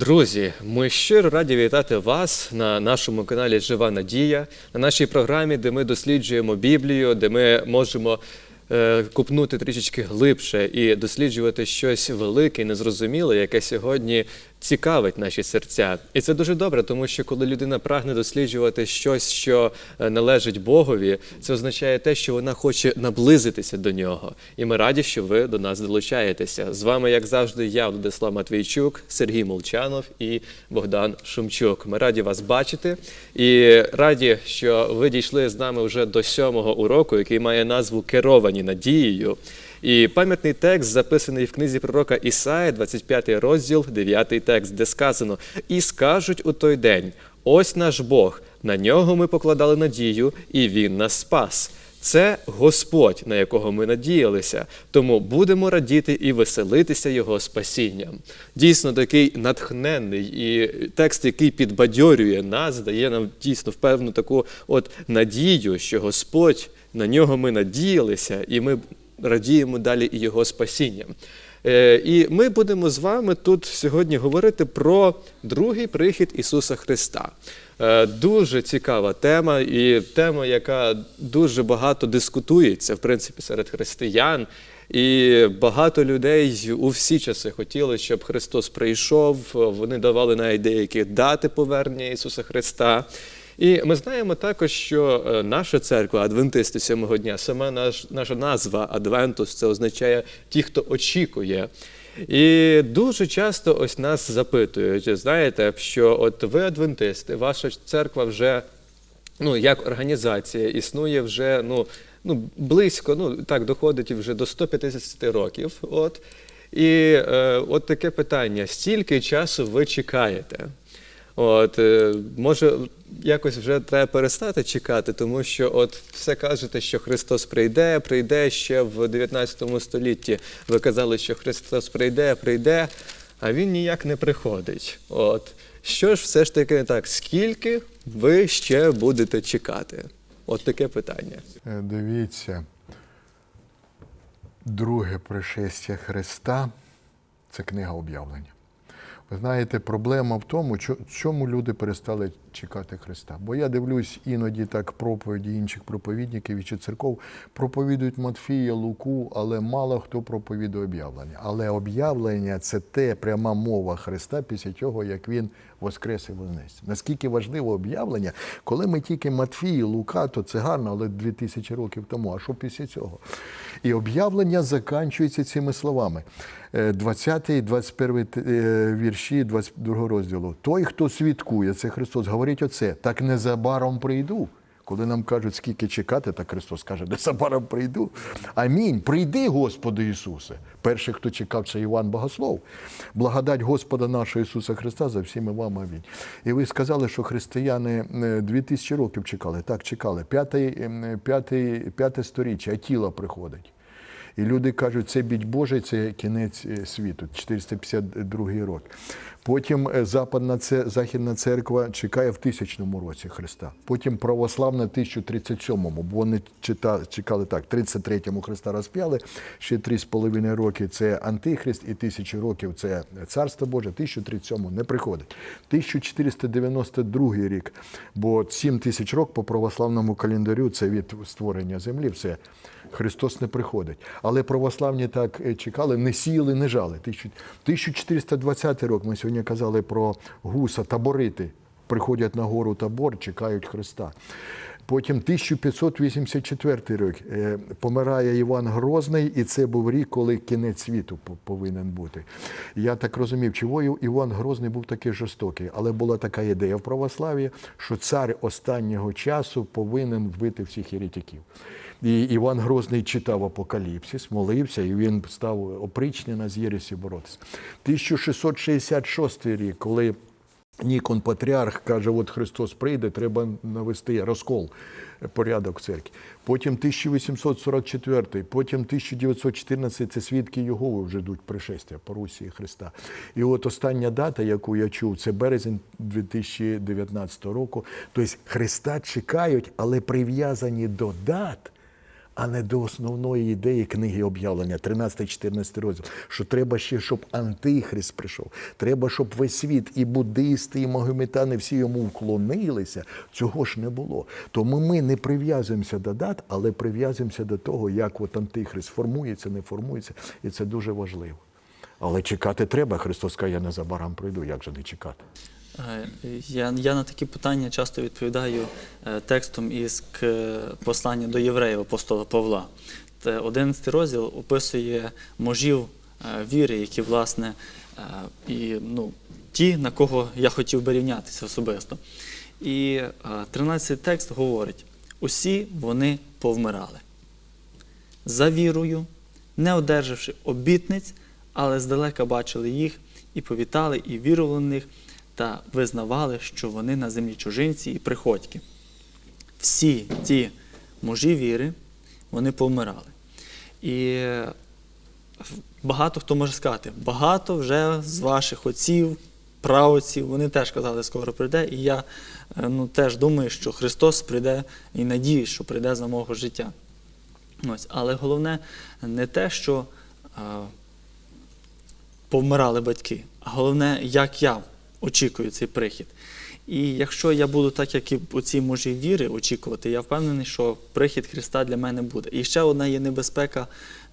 Друзі, ми щиро раді вітати вас на нашому каналі Жива Надія, на нашій програмі, де ми досліджуємо Біблію, де ми можемо е, купнути трішечки глибше і досліджувати щось велике і незрозуміле, яке сьогодні цікавить наші серця. І це дуже добре, тому що коли людина прагне досліджувати щось, що е, належить Богові, це означає те, що вона хоче наблизитися до нього. І ми раді, що ви до нас долучаєтеся. З вами, як завжди, я, Владислав Матвійчук, Сергій Молчанов і Богдан Шумчук. Ми раді вас бачити і раді, що ви дійшли з нами вже до сьомого уроку, який має назву Керовані надією. І пам'ятний текст записаний в книзі пророка Ісаї, 25 розділ, 9 текст, де сказано: І скажуть у той день: ось наш Бог, на нього ми покладали надію, і Він нас спас. Це Господь, на якого ми надіялися, тому будемо радіти і веселитися Його спасінням. Дійсно, такий натхненний і текст, який підбадьорює нас, дає нам дійсно впевну таку от надію, що Господь на нього ми надіялися, і ми радіємо далі і Його спасінням. Е, І ми будемо з вами тут сьогодні говорити про другий прихід Ісуса Христа. Е, Дуже цікава тема, і тема, яка дуже багато дискутується, в принципі, серед християн. І багато людей у всі часи хотіли, щоб Христос прийшов. Вони давали навіть деякі дати повернення Ісуса Христа. І ми знаємо також, що е, наша церква, адвентисти сьомого дня, сама наш, наша назва Адвентус, це означає ті, хто очікує. І дуже часто ось нас запитують, знаєте, що от ви адвентисти, ваша церква вже ну, як організація існує вже ну, ну, близько, ну так доходить вже до 150 років. От. І е, от таке питання: стільки часу ви чекаєте? От, е, може, якось вже треба перестати чекати, тому що от все кажете, що Христос прийде, прийде ще в 19 столітті. Ви казали, що Христос прийде, прийде, а він ніяк не приходить. От. Що ж все ж таки не так? Скільки ви ще будете чекати? От таке питання. Е, Дивіться, друге пришестя Христа це книга об'явлення. Ви знаєте, проблема в тому, чо- чому люди перестали чекати Христа. Бо я дивлюсь іноді так проповіді інших проповідників чи церков проповідують Матфія, Луку, але мало хто проповідує об'явлення. Але об'явлення це те пряма мова Христа після того, як він воскрес і вознесся. Наскільки важливо об'явлення, коли ми тільки Матфій, Лука, то це гарно, але 2000 років тому. А що після цього? І об'явлення заканчується цими словами. 20 і 21 е, вірші 22 розділу. Той, хто свідкує, це Христос, говорить оце, так незабаром прийду. Коли нам кажуть, скільки чекати, так Христос каже, незабаром прийду. Амінь. Прийди, Господи Ісусе. Перший, хто чекав, це Іван Богослов. Благодать Господа нашого Ісуса Христа за всіми вам. Амінь. І ви сказали, що християни е, 2000 років чекали. Так, чекали. П'яте, ем, п'яте, сторіччя, а тіло приходить. І люди кажуть, це біть Божий, це кінець е, світу, 452 рік. Потім е, Западна Західна церква чекає в тисячному році Христа. Потім православна в 1037-му, бо вони чекали так, 33-му Христа розп'яли, ще 3,5 роки це Антихрист, і тисячі років це Царство Боже, 1037-му не приходить. 1492 рік, бо 7 тисяч років по православному календарю це від створення землі, все. Христос не приходить. Але православні так е, чекали, не сіяли, не жали. 1420 рік ми сьогодні казали про гуса, таборити. Приходять на гору табор, чекають Христа. Потім 1584 рік е, помирає Іван Грозний, і це був рік, коли кінець світу повинен бути. Я так розумів, чого Іван Грозний був такий жорстокий, але була така ідея в православ'ї, що цар останнього часу повинен вбити всіх єретиків. І Іван Грозний читав Апокаліпсис, молився, і він став опричнена з Єресі боротися. 1666 рік, коли Нікон Патріарх каже, от Христос прийде, треба навести розкол, порядок церкві. Потім 1844, потім 1914 це свідки Єгови вже йдуть пришестя по Русі Христа. І от остання дата, яку я чув, це березень 2019 року. Тобто Христа чекають, але прив'язані до дат. А не до основної ідеї книги об'явлення, 13-14 розділ. Що треба ще, щоб антихрист прийшов. Треба, щоб весь світ, і буддисти, і магометани всі йому вклонилися. Цього ж не було. Тому ми не прив'язуємося до дат, але прив'язуємося до того, як от антихрист формується, не формується. І це дуже важливо. Але чекати треба. Христос каже, я незабаром прийду. Як же не чекати? Е, Я, я на такі питання часто відповідаю е, текстом із послання до євреїв апостола Павла. Те 11 розділ описує можів е, віри, які, власне, і ну, ті, на кого я хотів би рівнятися особисто. І е, 13 текст говорить: усі вони повмирали за вірою, не одержавши обітниць, але здалека бачили їх і повітали, і вірували в них, та визнавали, що вони на землі чужинці і приходьки. Всі ті мужі віри, вони повмирали. І е, багато хто може сказати, багато вже з ваших отців, праотців, вони теж казали, скоро прийде. І я е, ну, теж думаю, що Христос прийде і надіюсь, що прийде за мого життя. Ось. Але головне не те, що е, повмирали батьки, а головне, як я очікую цей прихід. І якщо я буду так, як і у цій мужі віри очікувати, я впевнений, що прихід Христа для мене буде. І ще одна є небезпека,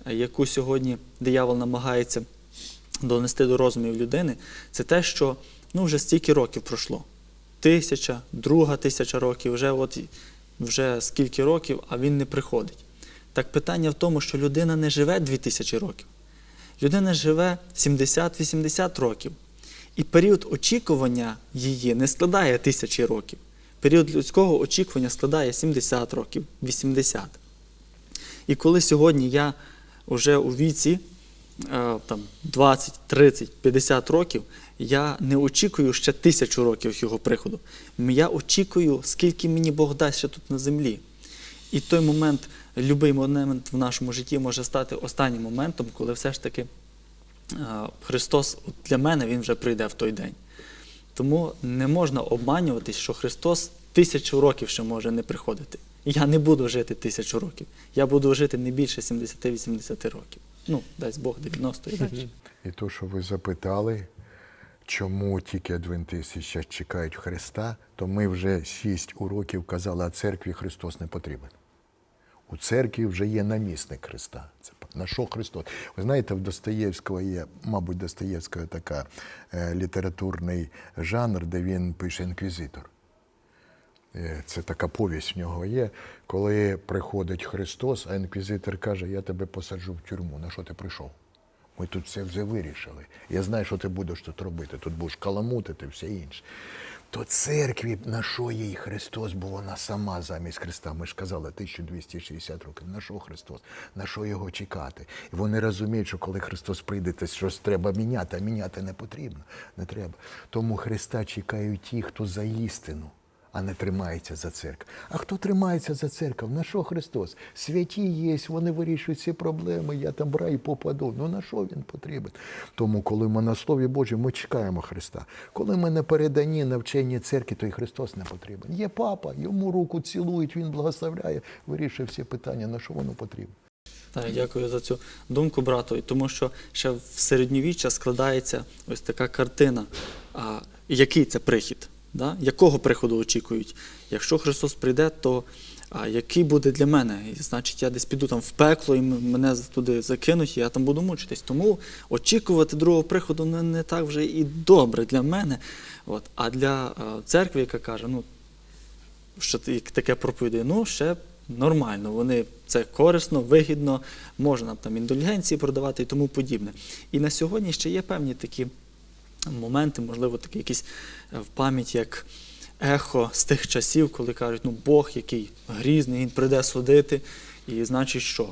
яку сьогодні диявол намагається донести до розумів людини, це те, що ну, вже стільки років пройшло. Тисяча, друга тисяча років, вже от вже скільки років, а він не приходить. Так питання в тому, що людина не живе 2000 років. Людина живе 70-80 років. І період очікування її не складає тисячі років. Період людського очікування складає 70 років, 80. І коли сьогодні я вже у віці е, там, 20, 30, 50 років, я не очікую ще тисячу років його приходу. Я очікую, скільки мені Бог дасть ще тут на землі. І той момент, будь-який момент в нашому житті може стати останнім моментом, коли все ж таки Христос для мене Він вже прийде в той день. Тому не можна обманюватись, що Христос тисячу років ще може не приходити. Я не буду жити тисячу років. Я буду жити не більше 70-80 років. Ну, дасть Бог 90 і далі. І то, що ви запитали, чому тільки адвентисти ще чекають Христа, то ми вже шість уроків казали, а церкві Христос не потрібен. У церкві вже є намісник Христа. Це на що Христос? Ви знаєте, в Достоєвського є, мабуть, Достоєвського така е, літературний жанр, де він пише інквізитор. Е, Це така повість в нього є, коли приходить Христос, а інквізитор каже, я тебе посаджу в тюрму. На що ти прийшов? Ми тут все вже вирішили. Я знаю, що ти будеш тут робити. Тут будеш каламутити, все інше. То церкві, на що їй Христос, бо вона сама замість Христа. Ми ж казали 1260 років. На що Христос? На що його чекати? І вони розуміють, що коли Христос прийде, то щось треба міняти, а міняти не потрібно. Не треба. Тому Христа чекають ті, хто за істину а не тримається за церкву. А хто тримається за церкву? На що Христос? Святі є, вони вирішують ці проблеми, я там в рай попаду. Ну на що він потрібен? Тому, коли ми на Слові Божому, ми чекаємо Христа. Коли ми не передані навченні церкві, то і Христос не потрібен. Є папа, йому руку цілують, він благословляє, вирішує всі питання, на що воно потрібно. Так, дякую за цю думку, брату. Тому що ще в середньовіччя складається ось така картина, а, який це прихід, да? якого приходу очікують. Якщо Христос прийде, то а, який буде для мене? І, значить, я десь піду там в пекло і мене туди закинуть, і я там буду мучитись. Тому очікувати другого приходу не, не так вже і добре для мене. От. А для а, церкви, яка каже, ну, що таке проповідує, ну ще нормально. Вони це корисно, вигідно, можна там індульгенції продавати і тому подібне. І на сьогодні ще є певні такі моменти, можливо, такі якісь е, в пам'ять, як ехо з тих часів, коли кажуть, ну Бог, який грізний, він прийде судити, і значить що?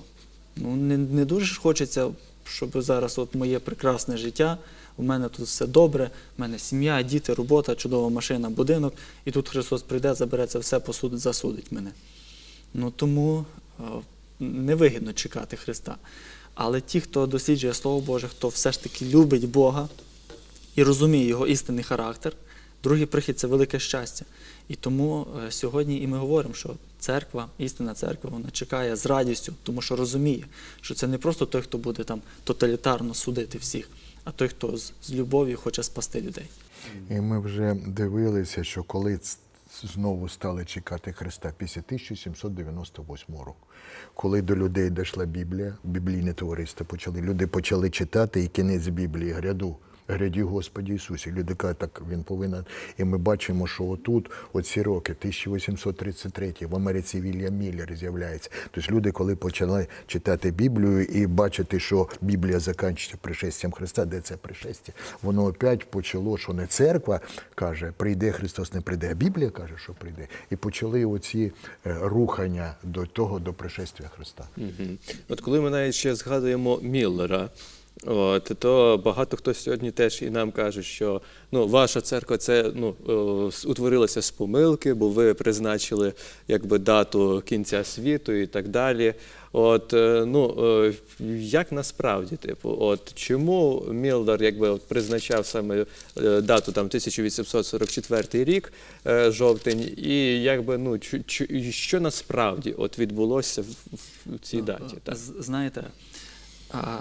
Ну, не, не дуже ж хочеться, щоб зараз от моє прекрасне життя, у мене тут все добре, у мене сім'я, діти, робота, чудова машина, будинок, і тут Христос прийде, забере це все, посудить, засудить мене. Ну тому е, невигідно чекати Христа. Але ті, хто досліджує Слово Боже, хто все ж таки любить Бога і розуміє його істинний характер, другий прихід це велике щастя. І тому е, сьогодні і ми говоримо, що церква, істинна церква, вона чекає з радістю, тому що розуміє, що це не просто той, хто буде там тоталітарно судити всіх, а той, хто з, з любов'ю хоче спасти людей. І ми вже дивилися, що коли знову стали чекати Христа після 1798 року, коли до людей дійшла Біблія, біблійне товариство почали, люди почали читати і кінець Біблії гряду. Гряді Господі Ісусі. Люди кажуть, так він повинен. І ми бачимо, що отут, оці роки, 1833 в Америці Вільям Міллер з'являється. Тобто люди, коли почали читати Біблію і бачити, що Біблія закінчується пришестям Христа, де це пришестя, воно опять почало, що не церква каже, прийде Христос, не прийде, а Біблія каже, що прийде. І почали оці е, рухання до того, до пришестя Христа. От коли ми навіть ще згадуємо Міллера, от, то багато хто сьогодні теж і нам каже, що ну, ваша церква це ну, утворилася з помилки, бо ви призначили якби, дату кінця світу і так далі. От, е, ну, е, як насправді, типу, от, чому Міллер якби, от, призначав саме е, дату там, 1844 рік, жовтень, і якби, ну, що насправді от, відбулося в, в цій даті? Так? Знаєте, а,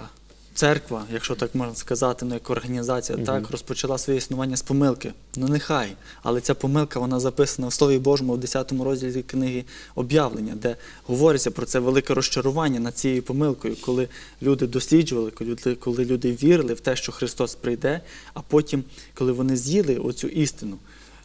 церква, якщо так можна сказати, ну як організація, так розпочала своє існування з помилки. Ну нехай. Але ця помилка вона записана в Слові Божому в 10 розділі книги об'явлення, де говориться про це велике розчарування над цією помилкою, коли люди досліджували, коли люди, коли люди вірили в те, що Христос прийде, а потім, коли вони з'їли оцю істину,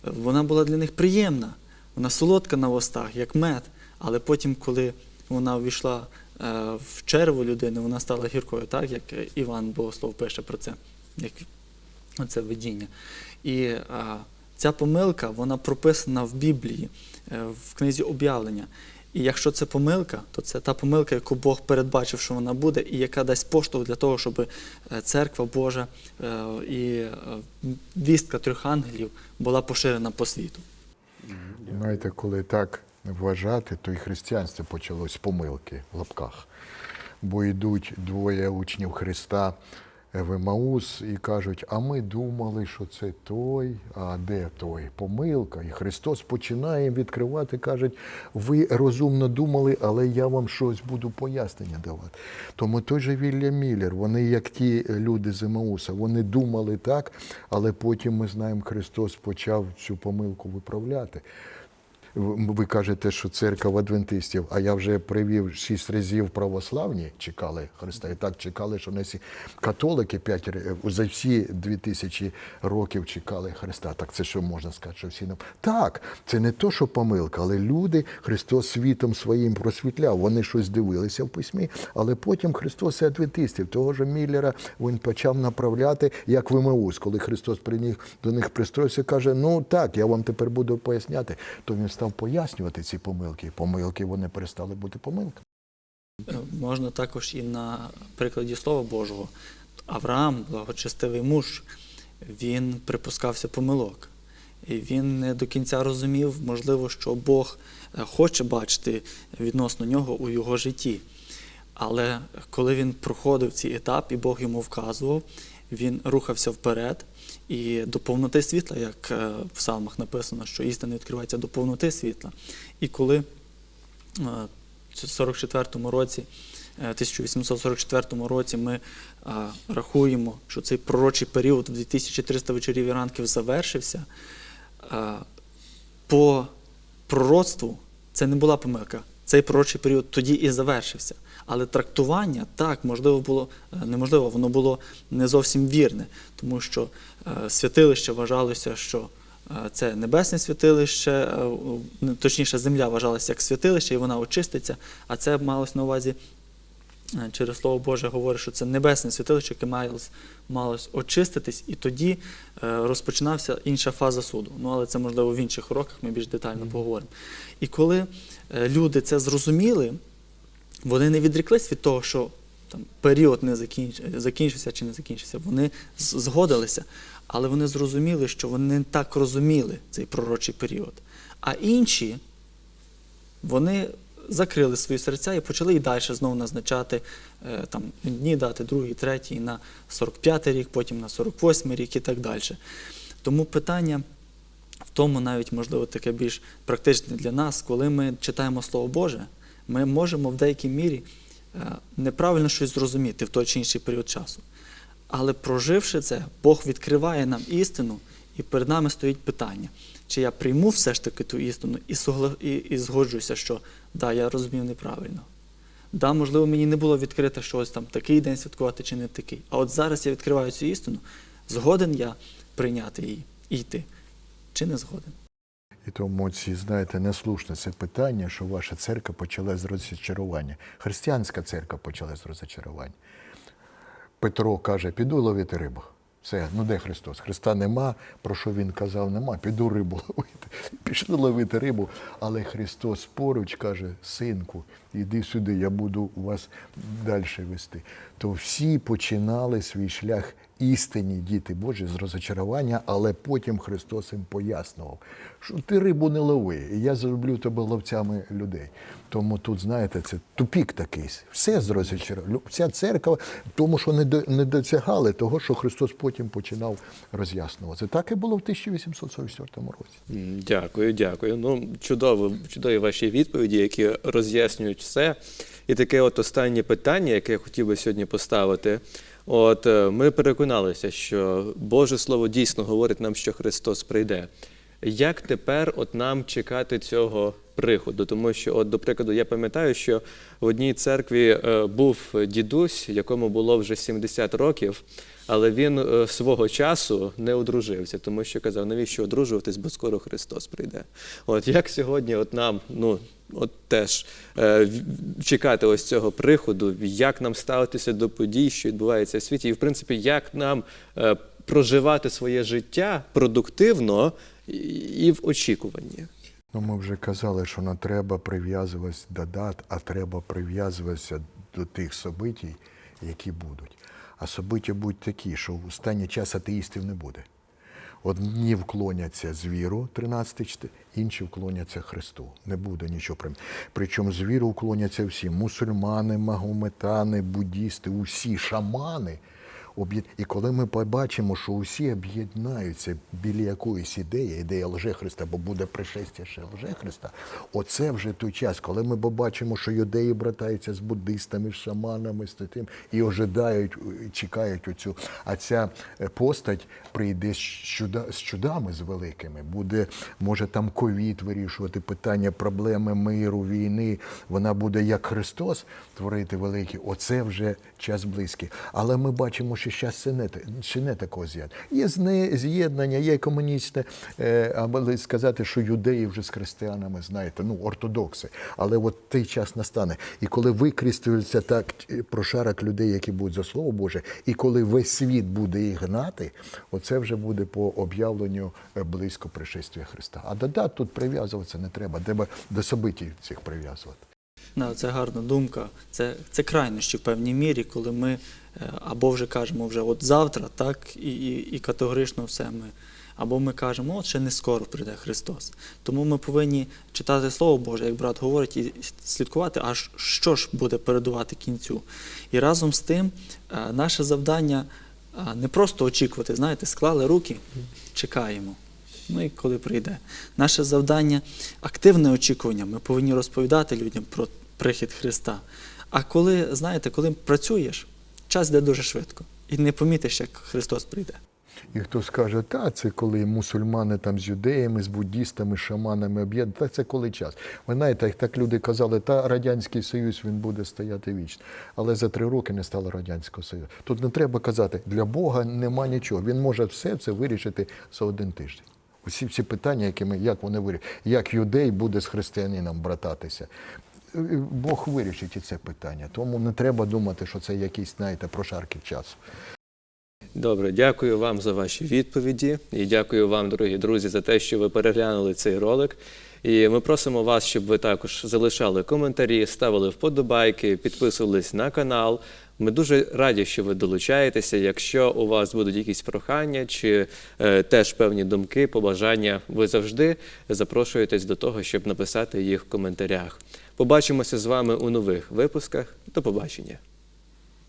вона була для них приємна, вона солодка на вустах, як мед. Але потім, коли вона увійшла е, в черву людини, вона стала гіркою, так як Іван Богослов пише про це, як оце видіння. І е, ця помилка, вона прописана в Біблії, е, в книзі об'явлення. І якщо це помилка, то це та помилка, яку Бог передбачив, що вона буде, і яка дасть поштовх для того, щоб церква Божа і вістка трьох ангелів була поширена по світу. Знаєте, коли так вважати, то і християнство почалось з помилки в лапках. Бо йдуть двоє учнів Христа в Емаус і кажуть, а ми думали, що це той, а де той? Помилка. І Христос починає відкривати, кажуть, ви розумно думали, але я вам щось буду пояснення давати. Тому той же Вільям Міллер, вони, як ті люди з Емауса, вони думали так, але потім ми знаємо, Христос почав цю помилку виправляти. Ви кажете, що церква адвентистів, а я вже привів шість разів православні чекали Христа. І так чекали, що не католики п'ять за всі дві тисячі років чекали Христа. Так це що можна сказати, що всі нам так. Це не то, що помилка, але люди Христос світом своїм просвітляв. Вони щось дивилися в письмі, але потім Христос і адвентистів, того ж Міллера, він почав направляти, як в МУС, коли Христос приніг до них пристроївся, каже: Ну так, я вам тепер буду поясняти. То він став пояснювати ці помилки. Помилки вони перестали бути помилками. Е, Можна також і на прикладі Слова Божого. Авраам, благочестивий муж, він припускався помилок. І він не до кінця розумів, можливо, що Бог е, хоче бачити відносно нього у його житті. Але коли він проходив ці етапи, і Бог йому вказував, він рухався вперед і до повноти світла, як е, в псалмах написано, що істина відкривається до повноти світла. І коли е, в 44-му році, е, 1844 році ми е, рахуємо, що цей пророчий період в 2300 вечорів і ранків завершився. е, По пророцтву це не була помилка. Цей пророчий період тоді і завершився. Але трактування так, можливо, було е, неможливо, воно було не зовсім вірне, тому що е, святилище вважалося, що е, це небесне святилище, ну, точніше, земля вважалася як святилище, і вона очиститься. А це малось на увазі через Слово Боже говорить, що це небесне святилище, яке малось, малось очиститись, і тоді розпочинався інша фаза суду. Ну, але це можливо в інших уроках, ми більш детально поговоримо. І коли люди це зрозуміли, вони не відреклись від того, що там період не закінч... закінчився чи не закінчився. Вони згодилися, але вони зрозуміли, що вони не так розуміли цей пророчий період. А інші вони закрили свої серця і почали і далі знову назначати е, там, дні дати, другий, третій, на 45-й рік, потім на 48-й рік і так далі. Тому питання в тому навіть можливо таке більш практичне для нас, коли ми читаємо Слово Боже, ми можемо в деякій мірі е, неправильно щось зрозуміти в той чи інший період часу. Але проживши це, Бог відкриває нам істину, і перед нами стоїть питання, чи я прийму все ж таки ту істину і, і, і згоджуюся, що да, я розумів неправильно. Да, можливо, мені не було відкрито, що ось там такий день святкувати чи не такий. А от зараз я відкриваю цю істину, згоден я прийняти її і йти, чи не згоден. І тому ці, знаєте, неслушне це питання, що ваша церква почала з розчарування. Християнська церква почала з розчарування. Петро каже, піду ловити рибу. Все, ну де Христос? Христа нема, про що він казав, нема, піду рибу ловити. Пішли ловити рибу, але Христос поруч каже, синку, іди сюди, я буду вас далі вести. То всі починали свій шлях істинні діти Божі з розочарування, але потім Христос їм пояснював, що ти рибу не лови, і я зроблю тебе ловцями людей. Тому тут, знаєте, це тупік такий. Все з розочарування. Вся церква, тому що не, до- не досягали того, що Христос потім починав роз'яснювати. Так і було в 1844 році. Дякую, дякую. Ну, чудово, чудові ваші відповіді, які роз'яснюють все. І таке от останнє питання, яке я хотів би сьогодні поставити. От е, ми переконалися, що Боже Слово дійсно говорить нам, що Христос прийде. Як тепер от нам чекати цього приходу? Тому що, от, до прикладу, я пам'ятаю, що в одній церкві е, був дідусь, якому було вже 70 років, але він е, свого часу не одружився, тому що казав, навіщо одружуватись, бо скоро Христос прийде. От як сьогодні, от нам, ну от теж е, чекати ось цього приходу, як нам ставитися до подій, що відбуваються в світі, і в принципі, як нам е, проживати своє життя продуктивно і- в очікуванні. Ну, ми вже казали, що не треба прив'язуватися до дат, а треба прив'язуватися до тих событій, які будуть. А собиття будуть такі, що в останній час атеїстів не буде. Одні вклоняться звіру, 13 інші вклоняться Христу. Не буде нічого. прям. Причому звіру вклоняться всі: мусульмани, магометани, буддісти, усі шамани. І коли ми побачимо, що усі об'єднаються біля якоїсь ідеї, ідея лже-Христа, бо буде пришестя ще лже-Христа, оце вже той час, коли ми побачимо, що юдеї братаються з буддистами, з шаманами, з тим, і ожидають, е, чекають оцю. А ця е, постать прийде з, чуда, з чудами з великими, буде, може там ковід вирішувати питання, проблеми миру, війни. Вона буде як Христос творити великі. Оце вже час близький. Але ми бачимо, що зараз це не, ще не такого з'єднання. Є з'єднання, є комуністне, е, або сказати, що юдеї вже з християнами, знаєте, ну, ортодокси. Але от той час настане. І коли викрістується так е, прошарок людей, які будуть за Слово Боже, і коли весь світ буде їх гнати, оце вже буде по об'явленню е, близько пришестя Христа. А до дат тут прив'язуватися не треба, треба до собитій цих прив'язувати. Це гарна думка. Це, це крайнощі в певній мірі, коли ми е, або вже кажемо вже от завтра, так, і, і, і категорично все ми. Або ми кажемо, от ще не скоро прийде Христос. Тому ми повинні читати Слово Боже, як брат говорить, і слідкувати, аж що ж буде передувати кінцю. І разом з тим, е, наше завдання е, не просто очікувати, знаєте, склали руки, чекаємо. Ну і коли прийде. Наше завдання активне очікування. Ми повинні розповідати людям про прихід Христа. А коли, знаєте, коли працюєш, час йде дуже швидко. І не помітиш, як Христос прийде. І хто скаже, та це коли мусульмани там з юдеями, з буддістами, шаманами об'єднані, та це коли час. Ви знаєте, як так люди казали, та Радянський Союз він буде стояти вічно. Але за три роки не стало Радянського Союзу. Тут не треба казати, для Бога нема нічого. Він може все це вирішити за один тиждень. Усі всі питання, які ми, як вони вирішать, як юдей буде з християнином брататися. Бог вирішить і це питання. Тому не треба думати, що це якісь, знаєте, прошарки часу. Добре, дякую вам за ваші відповіді і дякую вам, дорогі друзі, за те, що ви переглянули цей ролик. І ми просимо вас, щоб ви також залишали коментарі, ставили вподобайки, підписувались на канал. Ми дуже раді, що ви долучаєтеся. Якщо у вас будуть якісь прохання чи е, теж певні думки, побажання, ви завжди запрошуєтесь до того, щоб написати їх в коментарях. Побачимося з вами у нових випусках. До побачення.